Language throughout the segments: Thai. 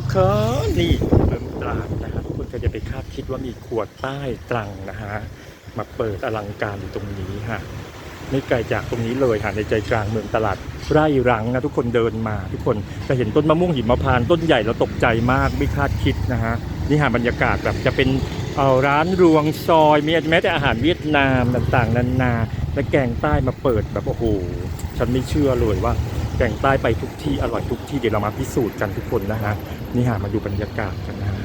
ทุกคนนี่เมืองตราดนะฮะทุกคนก็จะไปคาดคิดว่ามีขวดใต้ตรังนะฮะมาเปิดอลังการอยู่ตรงนี้ฮะไม่ไกลจากตรงนี้เลยค่ะในใจกลางเมืองตลาดไร่รังนะทุกคนเดินมา ทุกคนจะเห็นต้นมะม่วงหิมพานต้นใหญ่เราตกใจมากไม่คาดคิดนะฮะนี่หาบรรยากาศแบบจะเป็นเอ่อร้านรวงซอยมีแม้แต่อาหารเวียดนามต่างๆนานาและแกงใต้มาเปิดแบบโอ้โหฉันไม่เชื่อเลยว่า แกงใต้ไปทุกที่อร่อยทุกที่เดี๋ยวเรามาพิสูจน์กันทุกคนนะฮะนี่หามาดูบรรยากาศกันนะฮะ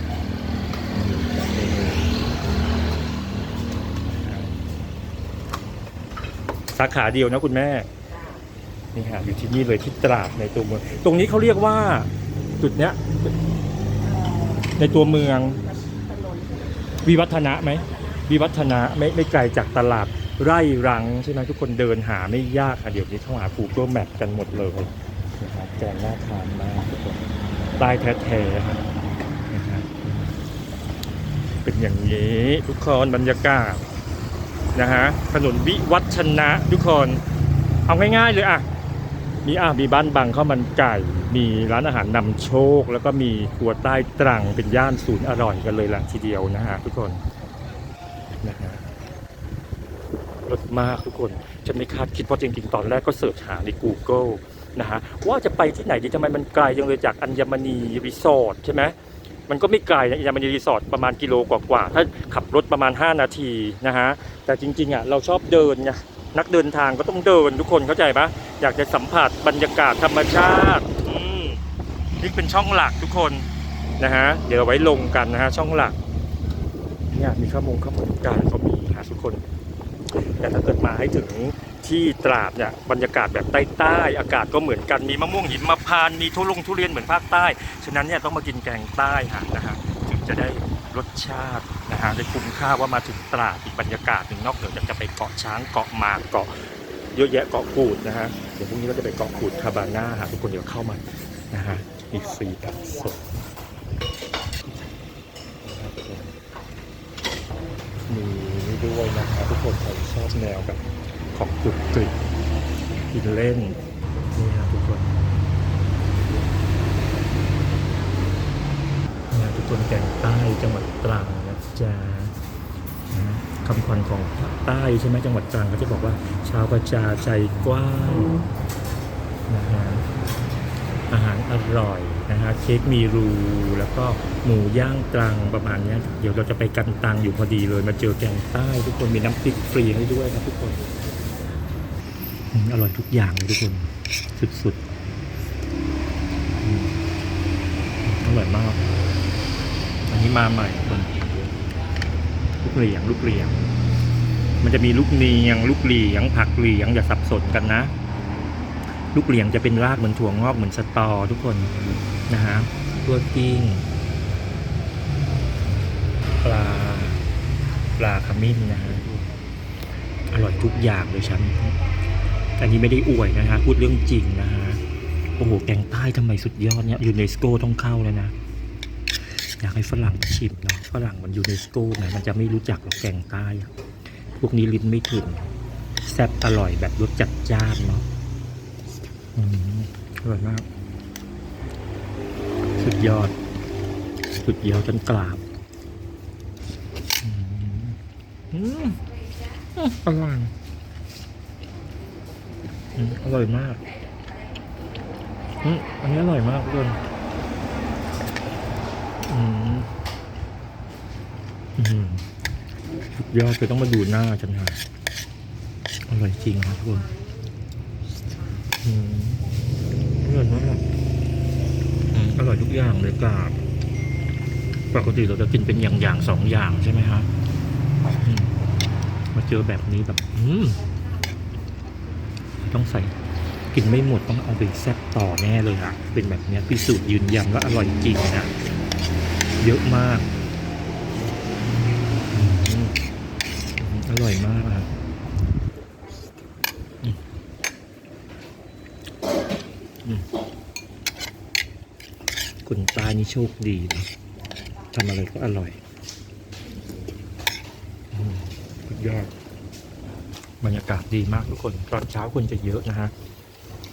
สาขาเดียวนะคุณแม่นี่ฮะอยู่ที่นี่เลยที่ตราดในตัวเมือง ตรงนี้เขาเรียกว่าจุดเนี้ย ในตัวเมือง วิวัฒนะไหมวิวัฒนะไม่ไม่ไกลจากตลาด ไร่รังใช่ไหมทุกคนเดินหาไม่ยากค่ะเดี๋ยวนี้เขาหา Google Map กันหมดเลยนะครับแกงน่าทานมากทุกคนใต้แท้ๆครับนะครับเป็นอย่างนี้ทุกคนบรรยากาศนะฮะถนนวิวัฒนะทุกคนเอาง่ายๆเลยอะมีอะมีบ้านบังข้าวมันไก่ มีร้านอาหารนำโชค แล้วก็มีครัวใต้ตรังเป็นย่านศูนย์อร่อยกันเลยละทีเดียวนะฮะทุกคนนะฮะ รสมากทุกคนฉันไม่คาดคิดเพราะจริงๆ ตอนแรกก็เสิร์ชหาใน Google นะฮะว่าจะไปที่ไหนดีทำไมมันไกลจังเลยจากอัญมณีรีสอร์ทใช่ไหมมันก็ไม่ไกลนะอัญมณีรีสอร์ทประมาณกิโลกว่าๆถ้าขับรถประมาณ 5 นาทีนะฮะแต่จริงๆอะเราชอบเดินไงนักเดินทางก็ต้องเดินทุกคนเข้าใจปะอยากจะสัมผัสบรรยากาศธรรมชาตินี่เป็นช่องหลักทุกคนนะฮะเดี๋ยวเราไว้ลงกันนะฮะช่องหลักเนี่ยมีข้าวมงข้าวหมูการเขามีฮะทุกคน แต่ถ้าเกิดมาให้ถึงที่ตราดเนี่ยบรรยากาศแบบใต้ๆอากาศก็เหมือนกันมีมะม่วงหิมพานต์มีทุลงทุเรียนเหมือนภาคใต้ ฉะนั้นเนี่ยต้องมากินแกงใต้ฮะนะฮะถึงจะได้รสชาตินะฮะได้คุ้มค่าว่ามาถึงตราดอีกบรรยากาศหนึ่งนอกเหนือจากจะไปเกาะช้างเกาะหมากเกาะเยอะแยะเกาะกูดนะฮะเดี๋ยวพรุ่งนี้เราจะไปเกาะกูดคาบาน่าหาทุกคนเดี๋ยวเข้ามานะฮะมีฟรีแบบสดมี ด้วยนะครับทุกคนใครชอบแนวแบบของกรุบกริบกินเล่นนี่ฮะทุกคนนะทุกคนแกงใต้จังหวัดตรังนะจ๊ะคำขวัญของใต้ใช่ไหมจังหวัดตรังก็จะบอกว่าชาวประชาใจกว้างนะฮะ อาหารอร่อยนะฮะเค้กมีรู แล้วก็หมูย่างตรังประมาณนี้เดี๋ยวเราจะไปกันตังอยู่พอดีเลย มาเจอแกงใต้ ทุกคนมีน้ำพริกฟรีให้ด้วยนะทุกคน อร่อยทุกอย่างเลยทุกคน สุดๆอืมอร่อยมาก อันนี้มาใหม่ทุกคนลูกเหลียงลูกเหลียง มันจะมีลูกเนียง ลูกเหลียง ผักเหลียงอย่าสับสนกันนะ ลูกเหลียงจะเป็นรากเหมือนถั่วงอกเหมือนสตอทุกคนนะฮะตัวกิ้งปลาปลาขมิ้นนะฮะอร่อยทุกอย่างเลยฉันอันนี้ไม่ได้อวยนะฮะพูดเรื่องจริงนะฮะโอ้โหแกงใต้ทำไมสุดยอดเนี่ยยูเนสโกต้องเข้าแล้วนะอยากให้ฝรั่งชิมเนาะฝรั่งมันยูเนสโกไงมันจะไม่รู้จักหรอกแกงใต้พวกนี้ลิ้นไม่ถึงแซ่บอร่อยแบบรสจัดจ้านเนาะ อร่อยมาก สุดยอด สุดยอดจนกราบอืมอร่อยอร่อยมากอันนี้อร่อยมากเลยอืมอืมสุดยอดคือต้องมาดูหน้าฉันค่ะอร่อยจริงครับทุกคน อืมอร่อยมากอืมอร่อยทุกอย่างเลยกาบปกติเราจะกินเป็นอย่างอย่างๆสองอย่างใช่ไหมฮะอืมมาเจอแบบนี้แบบอืมต้องใส่กินไม่หมดต้องเอาไปแซ่บต่อแน่เลยอะเป็นแบบเนี้ยพิสูจน์ยืนยันว่าอร่อยจริงนะเยอะมากอืมอร่อยมากครับอืมอืมคานี่โชคดีนะทำอะไรก็อร่อยอืมสุดยอด บรรยากาศดีมากทุกคน ตอนเช้าคนจะเยอะนะฮะ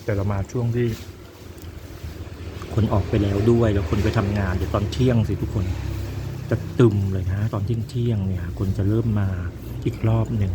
แต่เรามาช่วงที่ คนออกไปแล้วด้วย แล้วคนไปทำงาน เดี๋ยวตอนเที่ยงสิทุกคน จะตึมเลยนะ ตอนเที่ยงเที่ยงเนี่ย คนจะเริ่มมาอีกรอบหนึ่ง